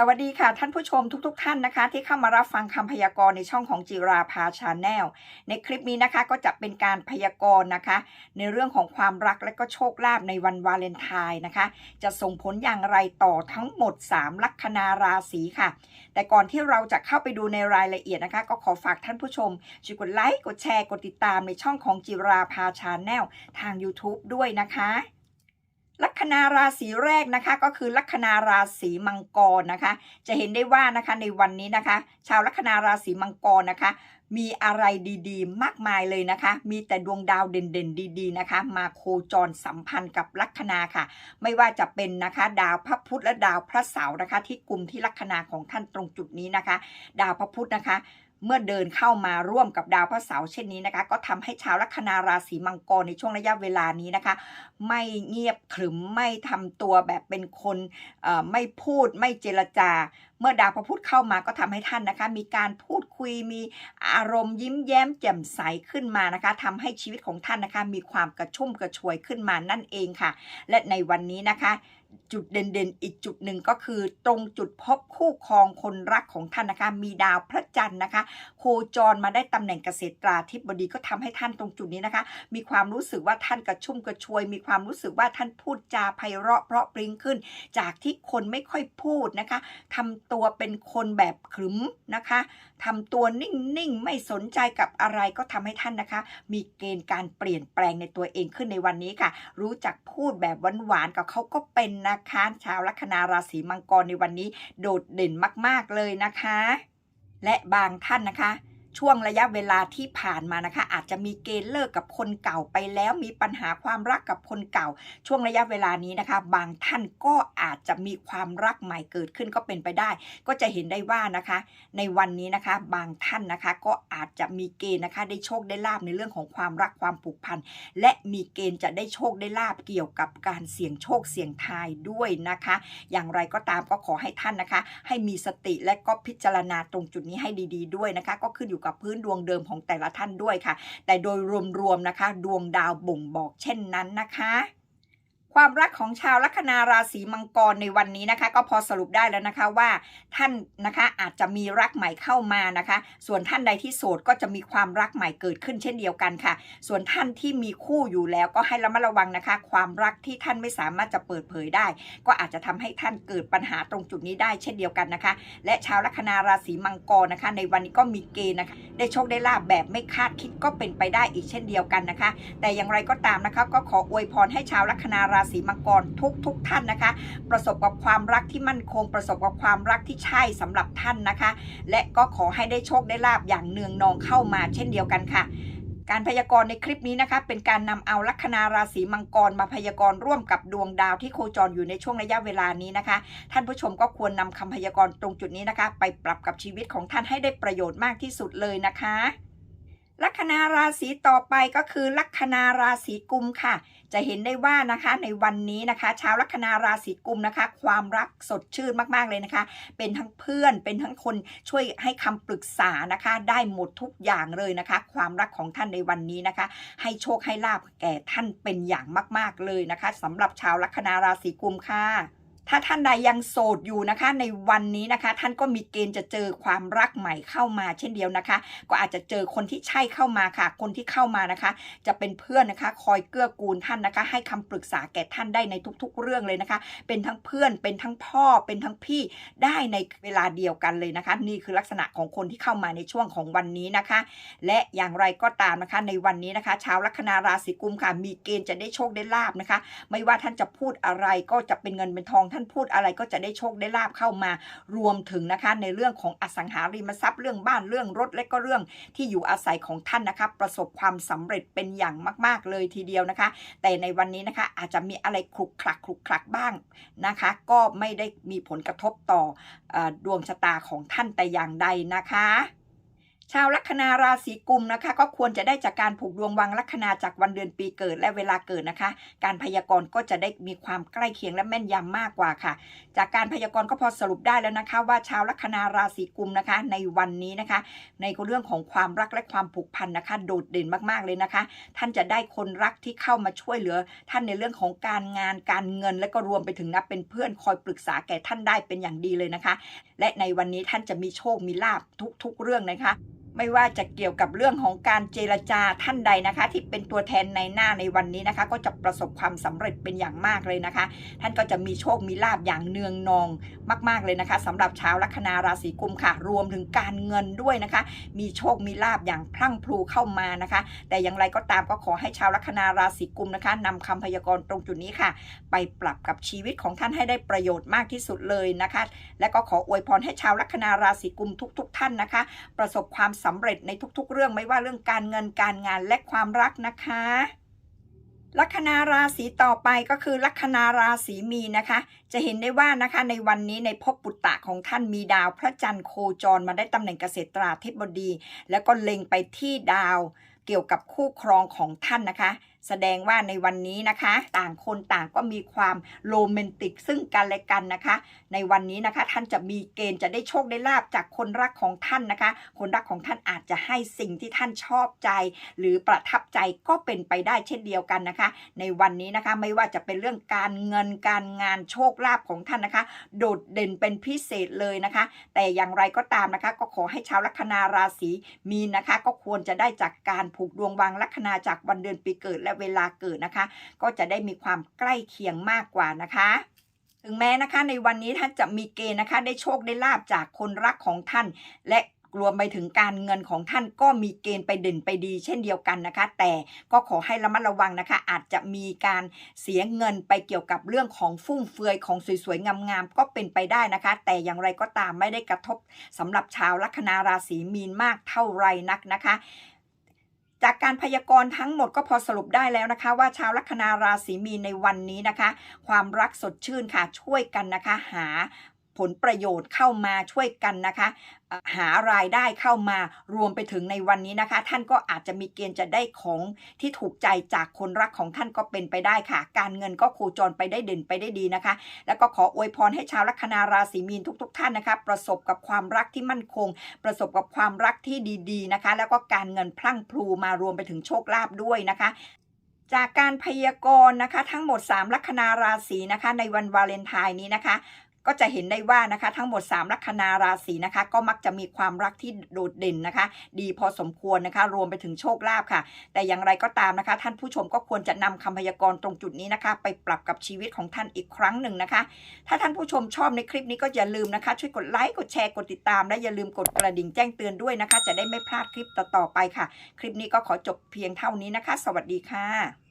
สวัสดีค่ะท่านผู้ชมทุกๆทท่านนะคะ ที่เข้ามารับฟังคำพยากรณ์ในช่องของจิราภาชาแนลในคลิปนี้นะคะก็จะเป็นการพยากรณ์นะคะ ในเรื่องของความรักและก็โชคลาภในวันวาเลนไทน์นะคะ จะส่งผลอย่างไรต่อทั้งหมด 3 ลัคนาราศีค่ะ แต่ก่อนที่เราจะเข้าไปดูในรายละเอียดนะคะ ก็ขอฝากท่านผู้ชมช่วยกดไลค์กดแชร์กดติดตามในช่องของจิราภาชาแนลทาง YouTube ด้วยนะคะ ลัคนาราศีแรกนะคะ ก็คือลัคนาราศีมังกรนะคะ จะเห็นได้ว่านะคะในวันนี้นะคะ ชาวลัคนาราศีมังกรนะคะ มีอะไรดีๆ มากมายเลยนะคะ มีแต่ดวงดาวเด่นๆ ดีๆนะคะ มาโคจรสัมพันธ์กับลัคนาค่ะ ไม่ว่าจะเป็นนะคะ ดาวพระพุธและดาวพระเสาร์นะคะ ที่กลุ่มที่ลัคนาของท่านตรงจุดนี้นะคะ ดาวพระพุธนะคะ เมื่อเดินเข้ามาร่วมกับดาวพระเสาร์เช่นนี้นะคะ ก็ทำให้ชาวลัคนาราศีมังกรในช่วงระยะเวลานี้นะคะ ไม่เงียบขรึมไม่ทำตัวแบบเป็นคนไม่พูดไม่เจรจา เมื่อดาวพระพุธเข้ามาก็ทำให้ท่านนะคะ มีการพูดคุยมีอารมณ์ยิ้มแย้มแจ่มใสขึ้นมานะคะทำให้ชีวิตของท่านนะคะมีความกระชุ่มกระชวยขึ้นมานั่นเองค่ะ และในวันนี้นะคะจุดเด่นๆ อีกจุดหนึ่งก็คือตรงจุดพบคู่ครองคนรักของท่านนะคะ มีดาวพระจันทร์นะคะ โคจรมาได้ตำแหน่งเกษตราธิบดีก็ทำให้ท่านตรงจุดนี้นะคะ มีความรู้สึกว่าท่านกระชุ่มกระชวย มีความรู้สึกว่าท่านพูดจาไพเราะเพราะปริงขึ้น จากที่คนไม่ค่อยพูดนะคะทำตัวเป็นคนแบบขรึมนะคะทำตัวนิ่งๆ ไม่สนใจกับอะไรก็ทำให้ท่านนะคะ มีเกณฑ์การเปลี่ยนแปลงในตัวเองขึ้นในวันนี้ค่ะ รู้จักพูดแบบหวานๆกับเขาก็เป็นนะคะ ชาวลัคนาราศีมังกรในวันนี้ โดดเด่นมากๆเลยนะคะ และบางท่านนะคะ ช่วงระยะเวลาที่ผ่านมานะคะ อาจจะมีเกณฑ์เลิกกับคนเก่าไปแล้วมีปัญหาความรักกับคนเก่า ช่วงระยะเวลานี้นะคะ บางท่านก็อาจจะมีความรักใหม่เกิดขึ้นก็เป็นไปได้ ก็จะเห็นได้ว่านะคะ ในวันนี้นะคะบางท่านนะคะก็อาจจะมีเกณฑ์นะคะ ได้โชคได้ลาบในเรื่องของความรักความผูกพันและมีเกณฑ์จะได้โชคได้ลาบเกี่ยวกับการเสี่ยงโชคเสี่ยงทายด้วยนะคะ อย่างไรก็ตามก็ขอให้ท่านนะคะ ให้มีสติและก็พิจารณาตรงจุดนี้ให้ดี ๆ ด้วยนะคะ ก็ขึ้นอยู่กับพื้นดวงเดิมของแต่ละท่านด้วยค่ะ แต่โดยรวมๆนะคะ ดวงดาวบ่งบอกเช่นนั้นนะคะ ความรักของชาวลัคนาราศีมังกรในวันนี้นะคะ ก็พอสรุปได้แล้วนะคะว่าท่านนะคะอาจจะมีรักใหม่เข้ามานะคะ ส่วนท่านใดที่โสดก็จะมีความรักใหม่เกิดขึ้นเช่นเดียวกันค่ะ ส่วนท่านที่มีคู่อยู่แล้วก็ให้ระมัดระวังนะคะ ความรักที่ท่านไม่สามารถจะเปิดเผยได้ ก็อาจจะทำให้ท่านเกิดปัญหาตรงจุดนี้ได้เช่นเดียวกันนะคะ และชาวลัคนาราศีมังกรนะคะ ในวันนี้ก็มีเกณฑ์นะคะ ได้โชคได้ลาบแบบไม่คาดคิดก็เป็นไปได้อีกเช่นเดียวกันนะคะ แต่อย่างไรก็ตามนะคะ ก็ขออวยพรให้ชาวลัคนาราศีมังกรทุกทุกๆท่านนะคะ ประสบกับความรักที่มั่นคง ประสบกับความรักที่ใช่สำหรับท่านนะคะ และก็ขอให้ได้โชคได้ลาบอย่างเนืองนองเข้ามาเช่นเดียวกันค่ะการพยากรณ์ในคลิปนี้นะคะ เป็นการนำเอาลัคนาราศีมังกรมาพยากรณ์ร่วมกับดวงดาวที่โคจรอยู่ในช่วงระยะเวลานี้นะคะ ท่านผู้ชมก็ควรนำคำพยากรณ์ตรงจุดนี้นะคะ ไปปรับกับชีวิตของท่านให้ได้ประโยชน์มากที่สุดเลยนะคะ ลัคนาราศีต่อไปก็คือลัคนาราศีกุมค่ะ จะเห็นได้ว่านะคะในวันนี้นะคะชาวลัคนาราศีกุมนะคะ ความรักสดชื่นมากๆเลยนะคะ เป็นทั้งเพื่อนเป็นทั้งคนช่วยให้คำปรึกษานะคะ ได้หมดทุกอย่างเลยนะคะ ความรักของท่านในวันนี้นะคะ ให้โชคให้ลาบแก่ท่านเป็นอย่างมาก ๆเลยนะคะสำหรับชาวลัคนาราศีกุมค่ะ ถ้าท่านใดยังโสดอยู่นะคะในวันนี้นะคะ ท่านก็มีเกณฑ์จะเจอความรักใหม่เข้ามาเช่นเดียวนะคะ ก็อาจจะเจอคนที่ใช่เข้ามาค่ะ คนที่เข้ามานะคะ จะเป็นเพื่อนนะคะ คอยเกื้อกูลท่านนะคะ ให้คำปรึกษาแก่ท่านได้ในทุก ๆ เรื่องเลยนะคะ เป็นทั้งเพื่อนเป็นทั้งพ่อเป็นทั้งพี่ได้ในเวลาเดียวกันเลยนะคะ นี่คือลักษณะของคนที่เข้ามาในช่วงของวันนี้นะคะ และอย่างไรก็ตามนะคะในวันนี้นะคะชาวลัคนาราศีกุมค่ะมีเกณฑ์จะได้โชคได้ลาบนะคะ ไม่ว่าท่านจะพูดอะไรก็จะเป็นเงินเป็นทองท่านท่านพูดอะไรก็จะได้โชคได้ลาบเข้ามารวมถึงนะคะในเรื่องของอสังหาริมทรัพย์เรื่องบ้านเรื่องรถและก็เรื่องที่อยู่อาศัยของท่านนะคะประสบความสำเร็จเป็นอย่างมาก ๆ เลยทีเดียวนะคะ แต่ในวันนี้นะคะอาจจะมีอะไรคลุกคลักคลุกคลักบ้างนะคะ ก็ไม่ได้มีผลกระทบต่ออดวงชะตาของท่านแต่อย่างใดนะคะ ชาวลัคนาราศีกุมนะคะ ก็ควรจะได้จากการผูกดวงวังลัคนาจากวันเดือนปีเกิดและเวลาเกิดนะคะ การพยากรณ์ก็จะได้มีความใกล้เคียงและแม่นยำมากกว่าค่ะ จากการพยากรณ์ก็พอสรุปได้แล้วนะคะ ว่าชาวลัคนาราศีกุมนะคะ ในวันนี้นะคะ ในเรื่องของความรักและความผูกพันนะคะ โดดเด่นมากๆเลยนะคะ ท่านจะได้คนรักที่เข้ามาช่วยเหลือ ท่านในเรื่องของการงานการเงินและก็รวมไปถึงนะเป็นเพื่อนคอยปรึกษาแก่ท่านได้เป็นอย่างดีเลยนะคะ และในวันนี้ท่านจะมีโชคมีลาบทุกๆ เรื่องนะคะ ไม่ว่าจะเกี่ยวกับเรื่องของการเจรจาท่านใดนะคะ ที่เป็นตัวแทนในหน้าในวันนี้นะคะ ก็จะประสบความสำเร็จเป็นอย่างมากเลยนะคะ ท่านก็จะมีโชคมีลาบอย่างเนืองนองมาก ๆเลยนะคะสำหรับชาวลัคนาราศีกุมค่ะ รวมถึงการเงินด้วยนะคะ มีโชคมีลาบอย่างพรั่งพรูเข้ามานะคะ แต่อย่างไรก็ตามก็ขอให้ชาวลัคนาราศีกุมนะคะนำคำพยากรณ์ตรงจุดนี้ค่ะ ไปปรับกับชีวิตของท่านให้ได้ประโยชน์มากที่สุดเลยนะคะ และก็ขออวยพรให้ชาวลัคนาราศีกุมทุก ๆ ท่านนะคะ ประสบความสำเร็จในทุกๆ เรื่องไม่ว่าเรื่องการเงินการงานและความรักนะคะลัคนาราศีต่อไปก็คือลัคนาราศีมีนนะคะ จะเห็นได้ว่านะคะในวันนี้ในภพปุตตะของท่านมีดาวพระจันทร์โคจรมาได้ตำแหน่งเกษตราธิบดี แล้วก็เล็งไปที่ดาวเกี่ยวกับคู่ครองของท่านนะคะ แสดงว่าในวันนี้นะคะ ต่างคนต่างก็มีความโรแมนติกซึ่งกันและกันนะคะ ในวันนี้นะคะ ท่านจะมีเกณฑ์จะได้โชคได้ลาบจากคนรักของท่านนะคะ คนรักของท่านอาจจะให้สิ่งที่ท่านชอบใจ หรือประทับใจก็เป็นไปได้เช่นเดียวกันนะคะ ในวันนี้นะคะไม่ว่าจะเป็นเรื่องการเงินการงานโชคลาภของท่านนะคะ โดดเด่นเป็นพิเศษเลยนะคะ แต่อย่างไรก็ตามนะคะ ก็ขอให้ชาวลัคนาราศีมีนนะคะ ก็ควรจะได้จากการผูกดวงวางลัคนาจากวันเดือนปีเกิดและเวลาเกิดนะคะ ก็จะได้มีความใกล้เคียงมากกว่านะคะถึงแม้นะคะในวันนี้ท่านจะมีเกณฑ์นะคะ ได้โชคได้ลาบจากคนรักของท่าน และรวมไปถึงการเงินของท่านก็มีเกณฑ์ไปเด่นไปดี เช่นเดียวกันนะคะ แต่ก็ขอให้ระมัดระวังนะคะ อาจจะมีการเสียเงินไปเกี่ยวกับเรื่องของฟุ่มเฟือยของสวยๆงามๆก็เป็นไปได้นะคะ แต่อย่างไรก็ตามไม่ได้กระทบสำหรับชาวลัคนาราศีมีนมากเท่าไรนักนะคะ จากการพยากรณ์ทั้งหมดก็พอสรุปได้แล้วนะคะ ว่าชาวลัคนาราศีมีนในวันนี้นะคะ ความรักสดชื่นค่ะช่วยกันนะคะ หา ผลประโยชน์เข้ามาช่วยกันนะคะหารายได้เข้ามารวมไปถึงในวันนี้นะคะ ท่านก็อาจจะมีเกณฑ์จะได้ของที่ถูกใจจากคนรักของท่านก็เป็นไปได้ค่ะ การเงินก็โคจรไปได้เด่นไปได้ดีนะคะ แล้วก็ขออวยพรให้ชาวลัคนาราศีมีนทุกๆท่านนะคะ ประสบกับความรักที่มั่นคง ประสบกับความรักที่ดีๆนะคะ แล้วก็การเงินพลั่งพลูมารวมไปถึงโชคลาภด้วยนะคะจากการพยากรณ์นะคะ ทั้งหมด 3 ลัคนาราศีนะคะ ในวันวาเลนไทน์นี้นะคะ ก็จะเห็นได้ว่านะคะทั้งหมด 3 ลัคนาราศีนะคะ ก็มักจะมีความรักที่โดดเด่นนะคะ ดีพอสมควรนะคะ รวมไปถึงโชคลาภค่ะ แต่อย่างไรก็ตามนะคะ ท่านผู้ชมก็ควรจะนำคำพยากรณ์ตรงจุดนี้นะคะ ไปปรับกับชีวิตของท่านอีกครั้งหนึ่งนะคะ ถ้าท่านผู้ชมชอบในคลิปนี้ก็อย่าลืมนะคะ ช่วยกดไลค์กดแชร์กดติดตาม และอย่าลืมกดกระดิ่งแจ้งเตือนด้วยนะคะ จะได้ไม่พลาดคลิปต่อๆไปค่ะ คลิปนี้ก็ขอจบเพียงเท่านี้นะคะ สวัสดีค่ะ